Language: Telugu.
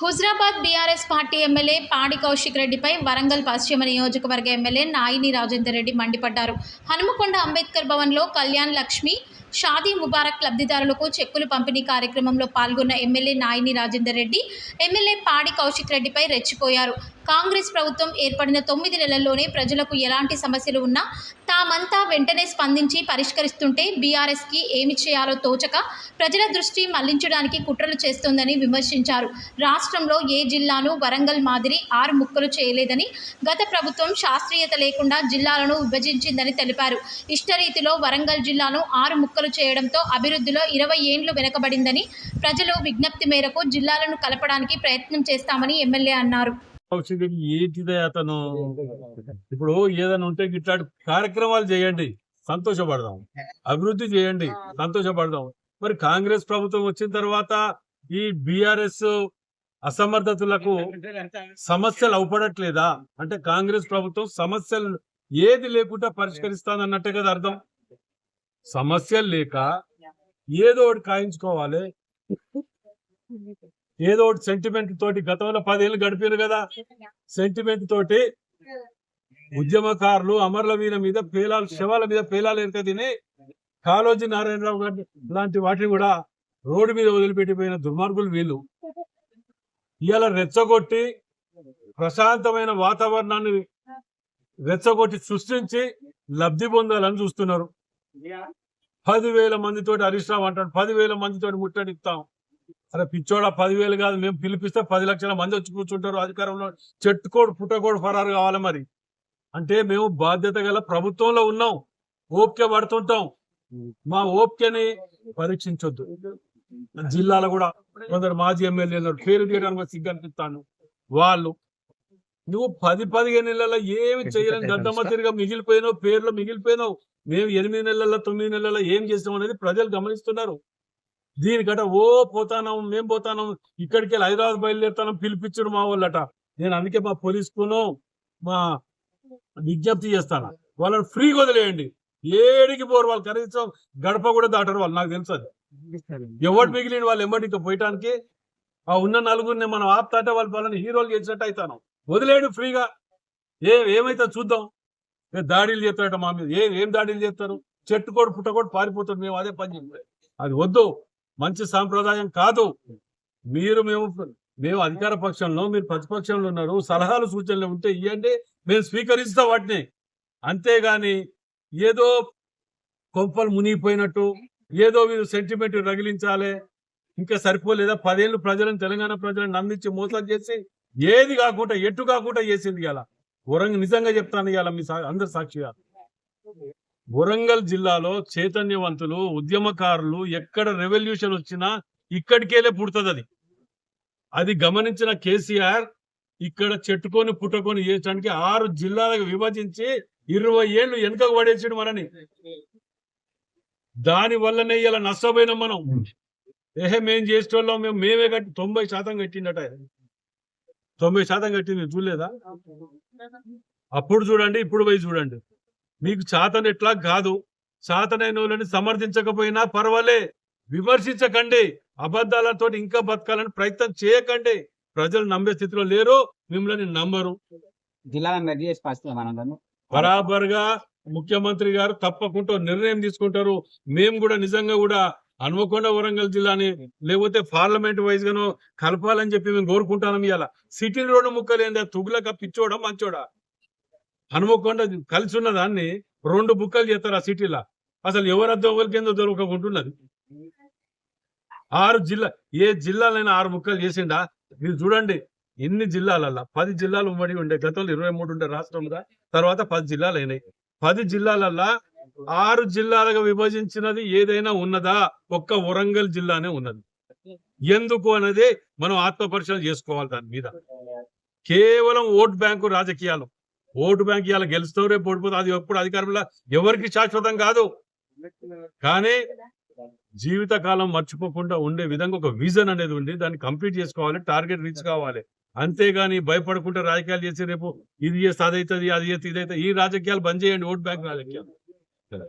Huzurabad BRS party MLA Padi Kaushik రెడ్డిపై వరంగల్ పశ్చిమ నియోజకవర్గ ఎమ్మెల్యే నాయిని రాజేందర్ రెడ్డి మండిపడ్డారు. హనుమకొండ అంబేద్కర్ భవన్లో కళ్యాణ్ లక్ష్మి షాదీ ముబారక్ లబ్ధిదారులకు చెక్కులు పంపిణీ కార్యక్రమంలో పాల్గొన్న ఎమ్మెల్యే నాయిని రాజేందర్ రెడ్డి ఎమ్మెల్యే పాడి కౌశిక్ రెడ్డిపై రెచ్చిపోయారు. కాంగ్రెస్ ప్రభుత్వం ఏర్పడిన తొమ్మిది నెలల్లోనే ప్రజలకు ఎలాంటి సమస్యలు ఉన్నా తామంతా వెంటనే స్పందించి పరిష్కరిస్తుంటే బీఆర్ఎస్కి ఏమి చేయాలో తోచక ప్రజల దృష్టి మళ్ళించడానికి కుట్రలు చేస్తోందని విమర్శించారు. రాష్ట్రంలో ఏ జిల్లాను వరంగల్ మాదిరి ఆరు ముక్కలు చేయలేదని గత ప్రభుత్వం శాస్త్రీయత లేకుండా జిల్లాలను విభజించిందని తెలిపారు. ఇష్టరీతిలో వరంగల్ జిల్లాను ఆరు ముక్కలు చేయడంతో అభివృద్ధిలో ఇరవై ఏండ్లు వెనుకబడిందని ప్రజలు విజ్ఞప్తి మేరకు జిల్లాలను కలపడానికి ప్రయత్నం చేస్తామని ఎమ్మెల్యే అన్నారు. ఏంటిదే అతను? ఇప్పుడు ఏదైనా ఉంటే ఇట్లాంటి కార్యక్రమాలు చేయండి సంతోషపడదాం. అభివృద్ధి చేయండి సంతోషపడదాం. మరి కాంగ్రెస్ ప్రభుత్వం వచ్చిన తర్వాత ఈ బిఆర్ఎస్ అసమర్థతలకు సమస్యలు అవపడట్లేదా? అంటే కాంగ్రెస్ ప్రభుత్వం సమస్యలు ఏది లేకుండా పరిష్కరిస్తానన్నట్టే కదా అర్థం. సమస్యలు లేక ఏదో ఒకటి కాయించుకోవాలి. ఏదో ఒకటి సెంటిమెంట్ తోటి గతంలో పదేళ్ళు గడిపారు కదా. సెంటిమెంట్ తోటి ఉద్యమకారులు అమరుల వీర మీద పేలాలు శవాల మీద పేలాలు ఎంత తిని కాళోజీ నారాయణరావు గారి లాంటి వాటిని కూడా రోడ్డు మీద వదిలిపెట్టిపోయిన దుర్మార్గులు వీళ్ళు. ఇవాళ రెచ్చగొట్టి ప్రశాంతమైన వాతావరణాన్ని రెచ్చగొట్టి సృష్టించి లబ్ధి పొందాలని చూస్తున్నారు. పదివేల మందితోటి హరీష్ రావు అంటాడు. పదివేల మందితోటి ముట్టడిస్తాం. అరే పిచ్చోడా పదివేలు కాదు. మేము పిలిపిస్తే పది లక్షల మంది వచ్చి కూర్చుంటారు. అధికారంలో చెట్టుకోడు పుట్టకోడు ఫరారు కావాలి మరి. అంటే మేము బాధ్యత గల ప్రభుత్వంలో ఉన్నాం. ఓపిక పడుతుంటాం. మా ఓపికని పరీక్షించొద్దు. జిల్లాలో కూడా కొందరు మాజీ ఎమ్మెల్యే ఉన్నారు. పేరు తీయడానికి సిగ్గు అనిపిస్తాను వాళ్ళు నువ్వు పది పదిహేను నెలల్లో ఏమి చేయలేని గద్దమ్మ తిరిగా మిగిలిపోయినావు పేర్లు మిగిలిపోయినావు. మేము ఎనిమిది నెలల్లో తొమ్మిది నెలల్లో ఏం చేసాం అనేది ప్రజలు గమనిస్తున్నారు. దీనికట ఓ పోతానం మేం పోతానం ఇక్కడికి వెళ్ళి హైదరాబాద్ బయలుదేరుతానం పిలిపించడు మా వాళ్ళట. నేను అందుకే మా పోలీసుకును మా విజ్ఞప్తి చేస్తాను. వాళ్ళని ఫ్రీగా వదిలేయండి. ఏడికి పోరు వాళ్ళు కనీసం గడప కూడా దాటరు వాళ్ళు నాకు తెలుసు అది. ఎవరు మిగిలిన వాళ్ళు ఎమ్మటికి పోయటానికి? ఆ ఉన్న నలుగురిని మనం ఆపుతాంటే వాళ్ళు వాళ్ళని హీరోలు చేసినట్టు అవుతాను వదిలేయండి ఫ్రీగా. ఏ ఏమైతే చూద్దాం. దాడులు చేస్తారట మా మీద? ఏం ఏం దాడులు చేస్తారు? చెట్టు కూడా పుట్ట కూడా పారిపోతాడు మేము అదే పని చేయాలి అది వద్దు. మంచి సాంప్రదాయం కాదు. మీరు మేము మేము అధికార పక్షంలో మీరు ప్రతిపక్షంలో ఉన్నారు. సలహాలు సూచనలు ఉంటే ఇవ్వండి మేము స్వీకరిస్తాం వాటిని. అంతేగాని ఏదో కొంపలు మునిగిపోయినట్టు ఏదో మీరు సెంటిమెంట్ రగిలించాలి. ఇంకా సరిపోలేదా? పదేళ్ళు ప్రజలను తెలంగాణ ప్రజలను నమ్మించి మోసం చేసి ఏది కాకుండా ఎటు కాకుండా చేసింది ఇలా వరంగల్ నిజంగా చెప్తాను ఇవాళ మీ సా- అందరు సాక్షిగా. వరంగల్ జిల్లాలో చైతన్యవంతులు ఉద్యమకారులు ఎక్కడ రెవల్యూషన్ వచ్చినా ఇక్కడికేలే పుడుతుంది అది. అది గమనించిన కేసీఆర్ ఇక్కడ చెట్టుకొని పుట్టుకొని చేయడానికి ఆరు జిల్లాలకు విభజించి ఇరవై ఏళ్ళు వెనుకకు పడేసాడు మనని. దాని వల్లనే ఇలా నష్టపోయినాం మనం. ఏహే మేం చేసేటోళ్ళం మేము మేమే కట్టి తొంభై శాతం కట్టిండట తొంభై శాతం కట్టింది చూడలేదా? అప్పుడు చూడండి ఇప్పుడు పోయి చూడండి. మీకు చాతన ఎట్లా కాదు. చాతనైన వాళ్ళని సమర్థించకపోయినా పర్వాలే. విమర్శించకండి. అబద్ధాలతో ఇంకా బతకాలని ప్రయత్నం చేయకండి. ప్రజలు నమ్మే స్థితిలో లేరు మిమ్మల్ని నమ్మరు. బరాబర్గా ముఖ్యమంత్రి గారు తప్పకుండా నిర్ణయం తీసుకుంటారు. మేము కూడా నిజంగా కూడా హనుమకొండ వరంగల్ జిల్లాని లేకపోతే పార్లమెంట్ వైజ్ గాను కలపాలని చెప్పి మేము కోరుకుంటాం ఇవాళ సిటీ రోడ్డు ముక్కలేందా తుగులక పిచ్చోడా మంచోడా? హనుమకొండ కలిసి ఉన్న దాన్ని రెండు బుక్కలు చేస్తారు ఆ సిటీలో అసలు ఎవరద్దో ఎవరికేందో దొరకకుంటున్నది. ఆరు జిల్లా ఏ జిల్లాలైనా ఆరు ముక్కలు చేసిండా? మీరు చూడండి ఎన్ని జిల్లాలల్లా? పది జిల్లాలు ఉమ్మడి ఉండే గతంలో ఇరవై మూడు ఉండే రాష్ట్రంగా తర్వాత పది జిల్లాలు అయినాయి పది జిల్లాలల్లా ఆరు జిల్లాలుగా విభజించినది ఏదైనా ఉన్నదా? ఒక్క వరంగల్ జిల్లానే ఉన్నది. ఎందుకు అనేది మనం ఆత్మపరిశీలన చేసుకోవాలి దాని మీద. కేవలం ఓట్ బ్యాంకు రాజకీయాలు. ఓటు బ్యాంక్ ఇవాళ గెలుస్తావు రేపు ఓడిపోతే అది ఎప్పుడు అధికారంలో ఎవరికి శాశ్వతం కాదు. కానీ జీవితకాలం మర్చిపోకుండా ఉండే విధంగా ఒక విజన్ అనేది ఉంది. దాన్ని కంప్లీట్ చేసుకోవాలి టార్గెట్ రీచ్ కావాలి. అంతేగాని భయపడకుండా రాజకీయాలు చేసి రేపు ఇది చేస్తే అదైతుంది అది చేస్తే ఇది ఈ రాజకీయాలు బంద్ చేయండి ఓట్ బ్యాంక్ రాజకీయాలు. the